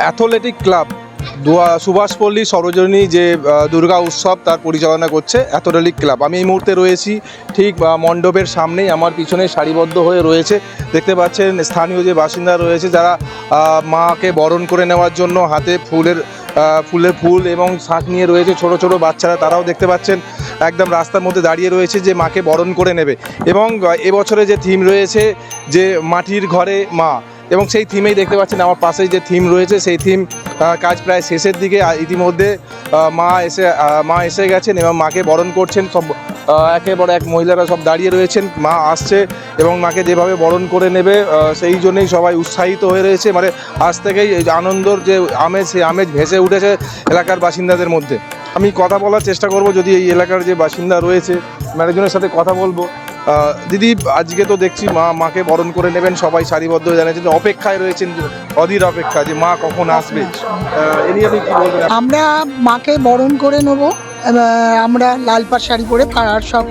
Athletic club. Subhashpalli Sarojini যে দুর্গা উৎসব তার পরিচালনা করছে অ্যাথলেটিক ক্লাব। আমি এই মুহূর্তে রয়েছি ঠিক মণ্ডপের সামনেই। আমার পিছনে সারিবদ্ধ হয়ে রয়েছে। দেখতে পাচ্ছেন স্থানীয় যে বাসিন্দা রয়েছে যারা মাকে বরণ করে নেওয়ার জন্য হাতে ফুলের ফুলের ফুল এবং শাঁখ নিয়ে রয়েছে ছোট ছোট বাচ্চারা। তারাও দেখতে পাচ্ছেন একদম রাস্তার মধ্যে দাঁড়িয়ে রয়েছে যে মাকে বরণ করে নেবে। এবং এবছরে যে থিম রয়েছে যে মাটির ঘরে মা এবং সেই থিমেই দেখতে পাচ্ছেন আমার পাশেই যে থিম রয়েছে, সেই থিম কাজ প্রায় শেষের দিকে ইতিমধ্যে মা এসে মা এসে গেছেন এবং মাকে বরণ করছেন। সব পর এক মহিলারা সব দাঁড়িয়ে রয়েছেন। মা আসছে এবং মাকে যেভাবে বরণ করে নেবে সেই জন্যই সবাই উৎসাহিত হয়ে রয়েছে। মানে আজ থেকেই আনন্দর যে আমেজ, সেই আমেজ ভেসে উঠেছে এলাকার বাসিন্দাদের মধ্যে। আমি কথা বলার চেষ্টা করব, যদি এই এলাকার যে বাসিন্দা রয়েছে ম্যানেজনের সাথে কথা বলব। দিদি, আজকে তো দেখছি মা, মাকে বরণ করে নেবেন, সবাই সারিবদ্ধ জানাচ্ছেন অপেক্ষায় রয়েছেন অধীর অপেক্ষা যে মা কখন আসবে। আমরা মাকে বরণ করে নেব আমরা লাল পাড় শাড়ি পরে পাড়ার সব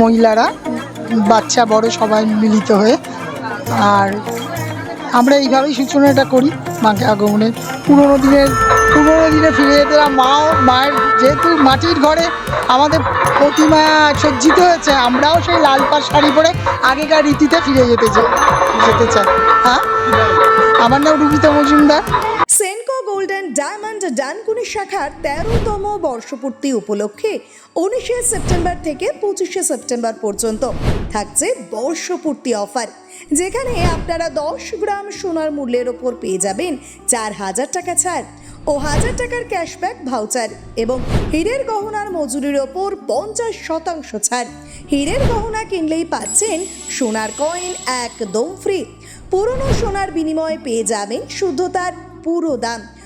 মহিলারা, বাচ্চা, বড় সবাই মিলিত হয়ে, আর আমরা এইভাবেই সূচনাটা করি মাকে আগমনের। পুরোনো দিনের পুরোনো দিনে ফিরে যেতে মা, মায়ের যেহেতু মাটির ঘরে আমাদের প্রতিমা সজ্জিত হয়েছে, আমরাও সেই লাল পাড় শাড়ি পরে আগেকার রীতিতে ফিরে যেতে চাই যেতে চাই। হ্যাঁ? আমার নাম রুবিতা মজুমদার। সেনকো গোল্ডেন ডায়মন্ড ডানকুনি শাখার তেরোতম বর্ষপূর্তি উপলক্ষে উনিশে সেপ্টেম্বর থেকে পঁচিশে সেপ্টেম্বর পর্যন্ত থাকছে বর্ষপূর্তি অফার। যেখানে আপনারা দশ গ্রাম সোনার মূল্যের ওপর পেয়ে যাবেন চার হাজার টাকা ছাড় ও হাজার টাকার ক্যাশব্যাক ভাউচার এবং হীরের গহনার মজুরির ওপর পঞ্চাশ শতাংশ ছাড়। হীরের গহনা কিনলেই পাচ্ছেন সোনার কয়েন একদম ফ্রি পুরনো সোনার বিনিময়ে পেয়ে যাবেন শুদ্ধতার পুরো দাম।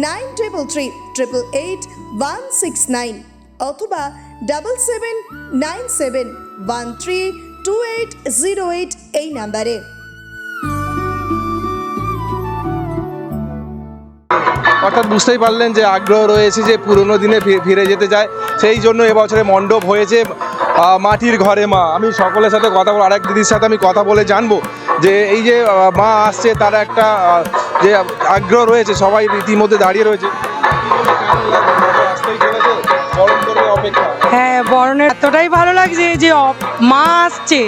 nine triple three triple eight one six nine অথবা double seven nine seven one three two eight zero eight এই নাম্বারে। অর্থাৎ বুঝতেই পারলেন যে আগ্রহ রয়েছে যে পুরনো দিনে ফিরে যেতে চায়। সেই জন্য এবছরে মণ্ডপ হয়েছে মাটির ঘরে মা। আমি সকলের সাথে কথা বল আরেক দিদির সাথে আমি কথা বলে জানব যে এই যে মা আসছে, তার একটা যে আগ্রহ রয়েছে সবাই রীতিমধ্যে দাঁড়িয়ে রয়েছে। হ্যাঁ বরণের এতটাই ভালো লাগছে যে অপ- মা আসছে।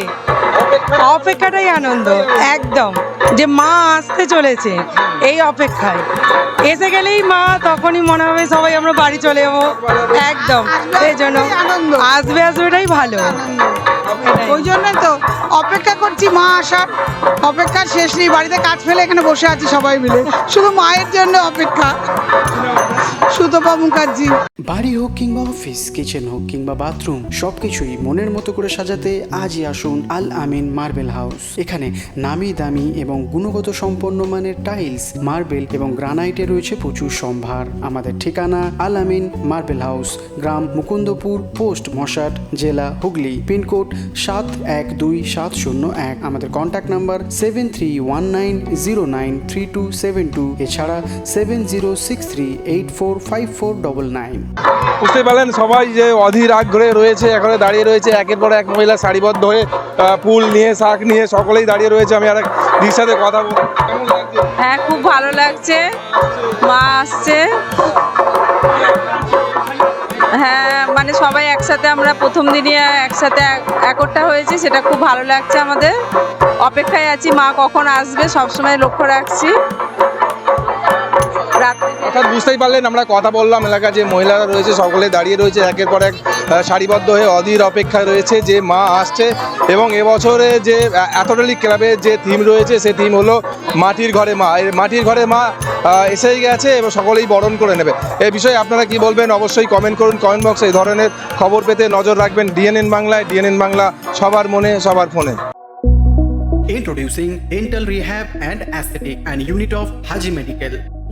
অপেক্ষাটাই আনন্দ একদম। যে মা আসতে চলেছে এই অপেক্ষায়। এসে গেলেই মা তখনই মনে হবে সবাই আমরা বাড়ি চলে যাব। একদম সেই জন্য আনন্দ। আসবে আসবেটাই ভালো। ওই জন্য তো অপেক্ষা করছি, মা আসার অপেক্ষার শেষ নেই, বাড়িতে কাজ ফেলে এখানে বসে আছি সবাই মিলে। শুধু মায়ের জন্য অপেক্ষা। সুতপা মুখার্জি। বাড়ি হোক কিংবা অফিস, কিচেন হোক কিংবা বাথরুম মনের মতো করে সাজাতে আজই আসুন আল আমিন মার্বেল হাউস। এখানে নামি দামি এবং গুণগত সম্পন্ন মানের টাইলস, মার্বেল এবং গ্রানাইটে রয়েছে প্রচুর সম্ভার। আমাদের ঠিকানা আল আমিন মার্বেল হাউস, গ্রাম মুকুন্দপুর, পোস্ট মশাট, জেলা হুগলি, পিনকোড সাত এক দুই সাত সাত শূন্য এক। আমাদের contact number seven three one nine zero nine three two seven two এছাড়া seven zero six three eight four five four double nine বুঝতে পারলেন সবাই যে অধীর আগ্রহে রয়েছে এখানে দাঁড়িয়ে রয়েছে একের পর এক মহিলা সারিবদ্ধ হয়ে ফুল নিয়ে শাক নিয়ে সকলেই দাঁড়িয়ে রয়েছে। আমি আর দিদির সাথে কথা বলব। হ্যাঁ খুব ভালো লাগছে। মা আসছে। হ্যাঁ মানে সবাই একসাথে আমরা প্রথম দিনই একসাথে একটা হয়েছি, সেটা খুব ভালো লাগছে আমাদের। অপেক্ষায় আছি মা কখন আসবে, সবসময় লক্ষ্য রাখছি। অর্থাৎ বুঝতেই পারলেন, আমরা কথা বললাম এলাকা যে মহিলারা রয়েছে, সকলে দাঁড়িয়ে রয়েছে, একের পর এক সারিবদ্ধ হয়ে অধীর অপেক্ষায় রয়েছে যে মা আসছে এবং এবছরে যে অ্যাথলেটিক ক্লাবের যে থিম রয়েছে, সে থিম হলো মাটির ঘরে মা। মাটির ঘরে মা এসেই গেছে এবং সকলেই বরণ করে নেবে। এই বিষয়ে আপনারা কি বলবেন? অবশ্যই কমেন্ট করুন কমেন্ট বক্সে এই ধরনের খবর পেতে নজর রাখবেন ডিএনএন বাংলায় ডিএনএন বাংলা সবার মনে, সবার ফোনে। Introducing Dental Rehab and Aesthetic and Unit of Haji Medical.